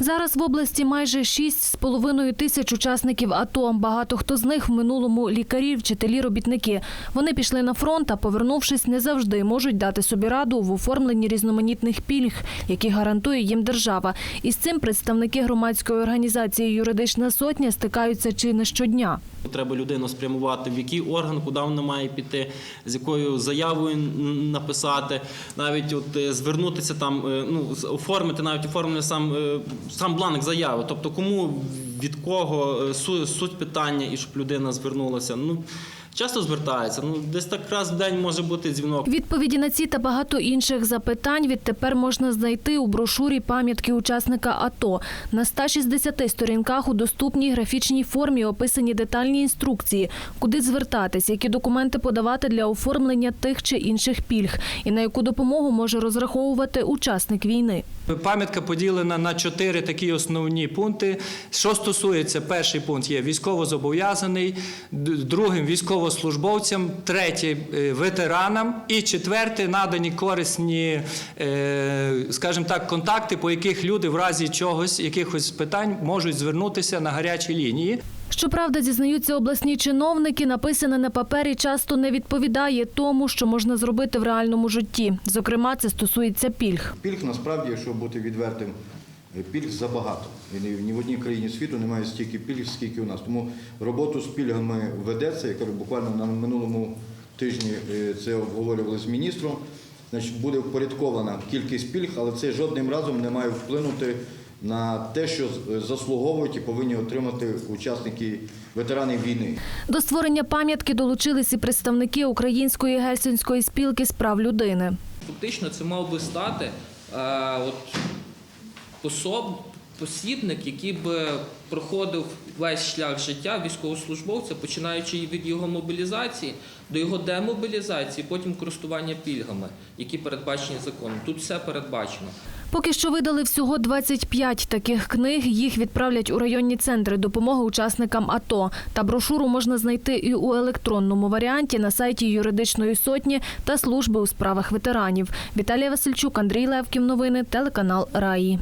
Зараз в області майже 6,5 тисяч учасників АТО. Багато хто з них в минулому лікарі, вчителі, робітники. Вони пішли на фронт, а повернувшись, не завжди можуть дати собі раду в оформленні різноманітних пільг, які гарантує їм держава. І з цим представники громадської організації Юридична сотня стикаються чи не щодня. Треба людину спрямувати, в який орган, куди вона має піти, з якою заявою написати, навіть от е, звернутися там, е, ну оформити, навіть оформлення сам, е, сам бланк заяви. Тобто, кому від кого е, су- суть питання, і щоб людина звернулася. Ну часто звертається. Ну десь так раз в день може бути дзвінок. Відповіді на ці та багато інших запитань відтепер можна знайти у брошурі пам'ятки учасника АТО. На 160 сторінках у доступній графічній формі описані детальні інструкції, куди звертатись, які документи подавати для оформлення тих чи інших пільг, і на яку допомогу може розраховувати учасник війни. Пам'ятка поділена на чотири такі основні пункти. Що стосується, перший пункт є військовозобов'язаний, д- другим військовослужбовцям, третій е, ветеранам і четверте надані корисні, е, скажімо так, контакти, по яких люди в разі чогось, якихось питань можуть звернутися на гарячі лінії. Щоправда, зізнаються обласні чиновники, написане на папері часто не відповідає тому, що можна зробити в реальному житті. Зокрема, це стосується пільг. Пільг насправді, якщо бути відвертим, пільг забагато. І ні, ні в одній країні світу немає стільки пільг, скільки у нас. Тому роботу з пільгами ведеться. Я кажу, буквально на минулому тижні е, це обговорювали з міністром. Значить, буде впорядкована кількість пільг, але це жодним разом не має вплинути на те, що заслуговують і повинні отримати учасники ветерани війни. До створення пам'ятки долучились і представники Української гельсінської спілки з прав людини. Фактично це мав би стати е, от, пособ, посібник, який би проходив весь шлях життя військовослужбовця, починаючи від його мобілізації до його демобілізації, потім користування пільгами, які передбачені законом. Тут все передбачено. Поки що видали всього 25 таких книг. Їх відправлять у районні центри допомоги учасникам АТО. Та брошуру можна знайти і у електронному варіанті на сайті юридичної сотні та служби у справах ветеранів. Віталія Васильчук, Андрій Левків. Новини телеканал Раї.